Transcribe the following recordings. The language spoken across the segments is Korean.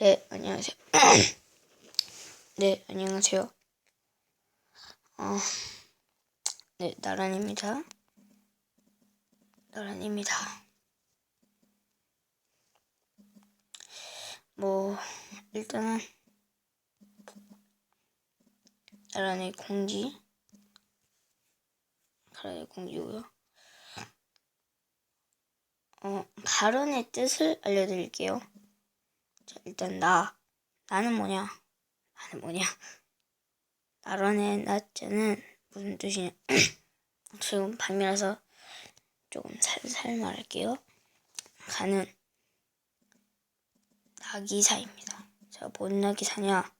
네, 안녕하세요. 네, 안녕하세요. 어, 네, 나란입니다. 나란입니다. 뭐, 일단은, 나란의 공지, 나란의 공지고요. 어, 발언의 뜻을 알려드릴게요. 자, 일단 나 나는 뭐냐? 나는 뭐냐? 나란의 나자는 무슨 뜻이냐? 지금 밤이라서 조금 살살 말할게요. 가는 나기사입니다. 자, 뭔 나기사냐?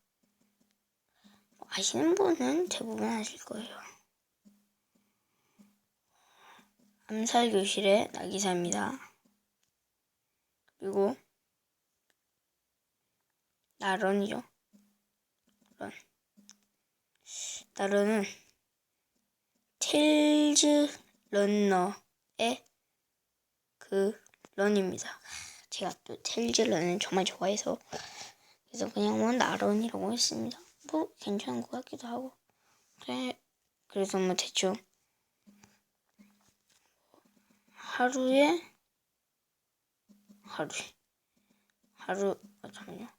뭐 아시는 분은 대부분 아실 거예요. 암살 교실의 나기사입니다. 그리고 나 런이죠. 런. 나 런은 틸즈 런너의 그 런입니다. 제가 또 틸즈 런을 정말 좋아해서 그래서 그냥 뭐 나런이라고 했습니다. 뭐 괜찮은 것 같기도 하고. 그래 그래서 뭐 대충 하루에 하루에 하루 아 잠깐만요.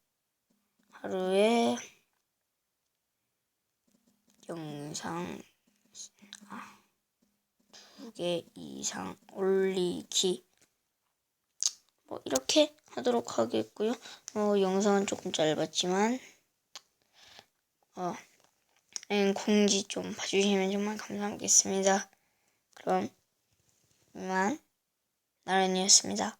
하루에 영상 아, 두개 이상 올리기 뭐 이렇게 하도록 하겠고요. 어, 영상은 조금 짧았지만 어, 음, 공지 좀 봐주시면 정말 감사하겠습니다. 그럼 이만 나란이었습니다.